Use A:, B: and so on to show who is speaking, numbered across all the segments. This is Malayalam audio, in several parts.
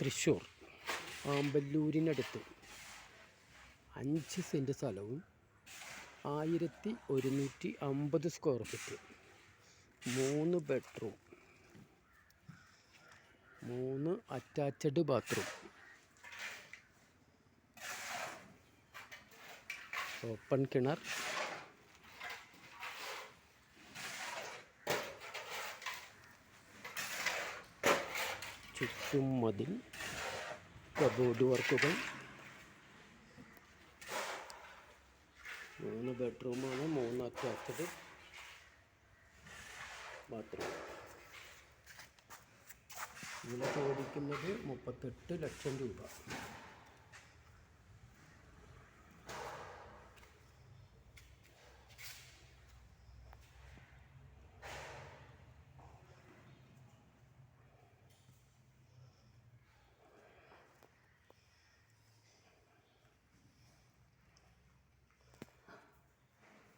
A: തൃശ്ശൂർ ആമ്പല്ലൂരിനടുത്ത്. അഞ്ച് സെന്റ് സ്ഥലവും ആയിരത്തി ഒരുന്നൂറ്റി അമ്പത് സ്ക്വയർ ഫീറ്റ് മൂന്ന് ബെഡ്റൂം മൂന്ന് അറ്റാച്ച്ഡ് ബാത്റൂം ഓപ്പൺ കിണർ. ചുറ്റും മതിൽ. കബോർഡ് വർക്കുകൾ. മൂന്ന് ബെഡ്റൂമാണ് മൂന്ന് അറ്റാച്ച്ഡ് ബാത്റൂം. വില ചോദിക്കുന്നത് മുപ്പത്തെട്ട് ലക്ഷം രൂപ.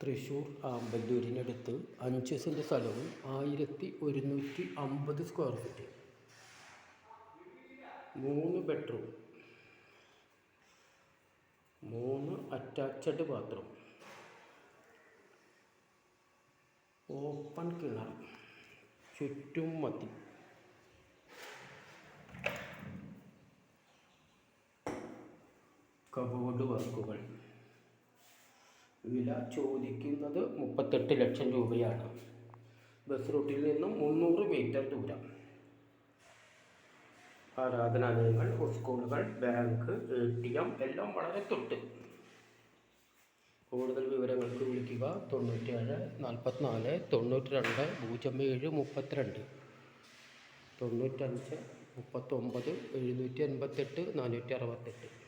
A: തൃശ്ശൂർ ആമ്പല്ലൂരിനടുത്ത് അഞ്ച് സെന്റ് സ്ഥലവും ആയിരത്തി ഒരുന്നൂറ്റി അമ്പത് സ്ക്വയർ ഫീറ്റ് മൂന്ന് ബെഡ്റൂം മൂന്ന് അറ്റാച്ച്ഡ് ബാത്റൂം ഓപ്പൺ കിണർ. ചുറ്റും മതി കബോർഡ് വർക്കുകൾ വില ചോദിക്കുന്നത് മുപ്പത്തെട്ട് ലക്ഷം രൂപയാണ്. ബസ് റൂട്ടിൽ നിന്നും മുന്നൂറ് മീറ്റർ ദൂരം. ആരാധനാലയങ്ങൾ സ്കൂളുകൾ ബാങ്ക് എ ടി എം എല്ലാം വളരെ തൊട്ട്. കൂടുതൽ വിവരങ്ങൾക്ക് വിളിക്കുക തൊണ്ണൂറ്റേഴ് നാൽപ്പത്തിനാല് തൊണ്ണൂറ്റി രണ്ട് പൂജ്യം ഏഴ് മുപ്പത്തിരണ്ട്. തൊണ്ണൂറ്റഞ്ച് മുപ്പത്തൊമ്പത് എഴുന്നൂറ്റി എൺപത്തെട്ട് നാനൂറ്റി അറുപത്തെട്ട്.